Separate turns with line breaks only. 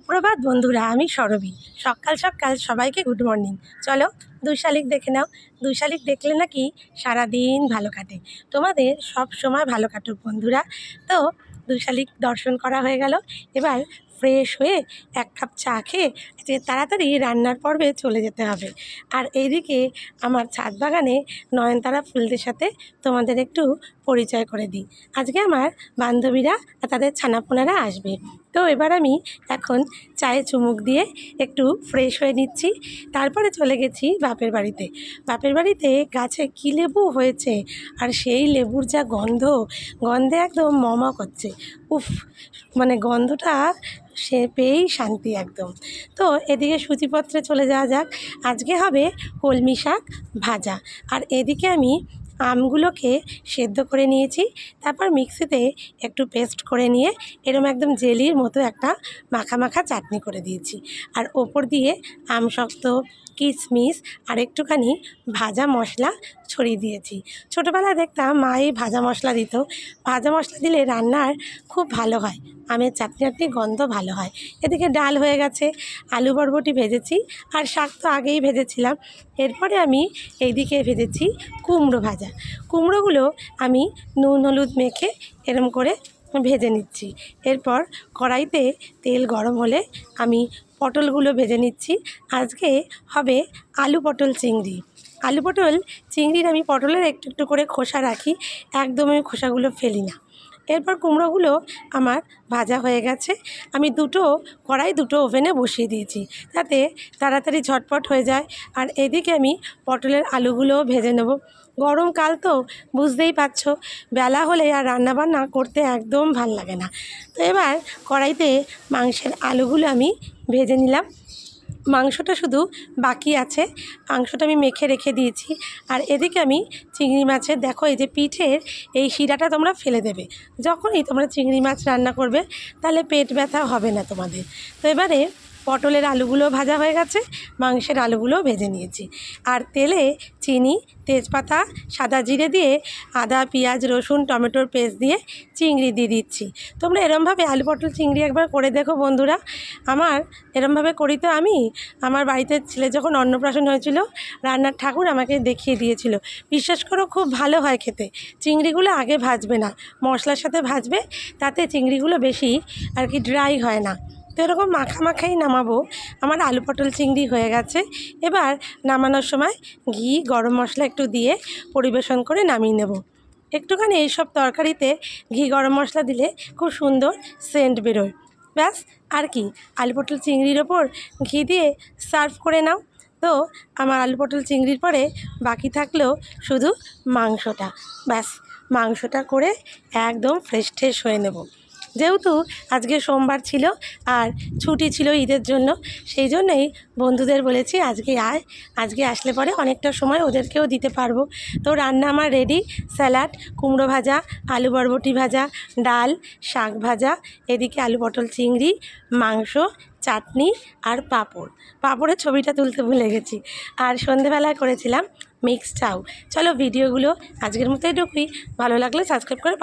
সুপ্রভাত বন্ধুরা, আমি সরবি সকাল সকাল সবাইকে গুড মর্নিং চলো দুই শালিক দেখে নাও। দুই শালিক দেখলে নাকি সারাদিন ভালো কাটে। তোমাদের সব সময় ভালো কাটুক বন্ধুরা। তো দুই শালিক দর্শন করা হয়ে গেল। এবার ফ্রেশ হয়ে এক কাপ চা খেয়ে যে তাড়াতাড়ি রান্নার পর্বে চলে যেতে হবে। আর এইদিকে আমার ছাদ বাগানে নয়নতারা ফুলদের সাথে তোমাদের একটু পরিচয় করে দিই। আজকে আমার বান্ধবীরা তাদের ছানাপোনারা আসবে। তো এবার আমি এখন চায়ে চুমুক দিয়ে একটু ফ্রেশ হয়ে নিচ্ছি। তারপরে চলে গেছি বাপের বাড়িতে। বাপের বাড়িতে গাছে কী লেবু হয়েছে আর সেই লেবুর যা গন্ধ, গন্ধে একদম মমা করছে। উফ মানে গন্ধটা সে পেয়েই শান্তি একদম। তো এদিকে সূচিপত্রে চলে যাওয়া যাক। আজকে হবে কলমি শাক ভাজা। আর এদিকে আমি আমগুলোকে সেদ্ধ করে নিয়েছি। তারপর মিক্সিতে একটু পেস্ট করে নিয়ে এরম একদম জেলির মতো একটা মাখা মাখা চাটনি করে দিয়েছি। আর ওপর দিয়ে আম শক্ত কিশমিশ আর একটুখানি ভাজা মশলা ছড়িয়ে দিয়েছি। ছোটোবেলায় দেখতাম মা এই ভাজা মশলা দিত। ভাজা মশলা দিলে রান্নার খুব ভালো হয়। আমের চাটনি চাটনি গন্ধ ভালো হয়। এদিকে ডাল হয়ে গেছে, আলু বরবটি ভেজেছি আর শাক তো আগেই ভেজেছিলাম। এরপরে আমি এইদিকে ভেজেছি কুমড়ো ভাজা। কুমড়োগুলো আমি নুন, হলুদ মেখে এরম করে ভেজে নিচ্ছি। এরপর কড়াইতে তেল গরম হলে আমি পটলগুলো ভেজে নিচ্ছি। আজকে হবে আলু পটল চিংড়ি। আলু পটল চিংড়ির আমি পটলের একটু একটু করে খোসা রাখি, একদমই খোসাগুলো ফেলি না। এরপর কুমড়োগুলো আমার ভাজা হয়ে গেছে। আমি দুটো কড়াই, দুটো ওভেনে বসিয়ে দিয়েছি তাতে তাড়াতাড়ি ঝটপট হয়ে যায়। আর এদিকে আমি পটলের আলুগুলোও ভেজে নেব। গরমকাল তো বুঝতেই পারছ, বেলা হলে আর রান্নাবান্না করতে একদম ভালো লাগে না। তো এবার কড়াইতে মাংসের আলুগুলো আমি ভেজে নিলাম। মাংসটা শুধু বাকি আছে। মাংসটা আমি মেখে রেখে দিয়েছি। আর এদিকে আমি চিংড়ি মাছের, দেখো এই যে পিঠের এই শিরাটা তোমরা ফেলে দেবে। যখনই তোমরা চিংড়ি মাছ রান্না করবে, তাহলে পেট ব্যথা হবে না তোমাদের। তো এবারে পটলের আলুগুলো ভাজা হয়ে গেছে, মাংসের আলুগুলো ভেজে নিয়েছি। আর তেলে চিনি, তেজপাতা, সাদা জিরে দিয়ে আদা, পেঁয়াজ, রসুন, টমেটোর পেস্ট দিয়ে চিংড়ি দিয়ে দিচ্ছি। তোমরা এরমভাবে আলু পটল চিংড়ি একবার করে দেখো বন্ধুরা। আমার এরমভাবে করি তো আমি। আমার বাড়িতে ছেলে যখন অন্নপ্রাশন হয়েছিল, রান্নার ঠাকুর আমাকে দেখিয়ে দিয়েছিল। বিশ্বাস করো খুব ভালো হয় খেতে। চিংড়িগুলো আগে ভাজবে না, মশলার সাথে ভাজবে, তাতে চিংড়িগুলো বেশি আর কি ড্রাই হয় না। তো এরকম মাখা মাখাই নামাবো। আমার আলু পটল চিংড়ি হয়ে গেছে। এবার নামানোর সময় ঘি, গরম মশলা একটু দিয়ে পরিবেশন করে নামিয়ে নেব। একটুখানি এইসব তরকারিতে ঘি, গরম মশলা দিলে খুব সুন্দর সেন্ট বেরোয়। ব্যাস, আর কি। আলু পটল চিংড়ির ওপর ঘি দিয়ে সার্ভ করে নাও। তো আমার আলু পটল চিংড়ির পরে বাকি থাকলেও শুধু মাংসটা। ব্যাস, মাংসটা করে একদম ফ্রেশ ট্রেশ হয়ে নেব। যেহেতু আজকে সোমবার ছিল আর ছুটি ছিল ঈদের জন্য, সেই জন্যেই বন্ধুদের বলেছি আজকে আয়, আজকে আসলে পরে অনেকটা সময় ওদেরকেও দিতে পারব। তো রান্না আমার রেডি স্যালাড কুমড়ো ভাজা, আলু বরবটি ভাজা, ডাল, শাক ভাজা, এদিকে আলু পটল চিংড়ি, মাংস, চাটনি আর পাঁপড়। পাঁপড়ের ছবিটা তুলতে ভুলে গেছি। আর সন্ধেবেলায় করেছিলাম মিক্সড চাউ। চলো ভিডিওগুলো আজকের মতো এটুকুই। ভালো লাগলে সাবস্ক্রাইব করে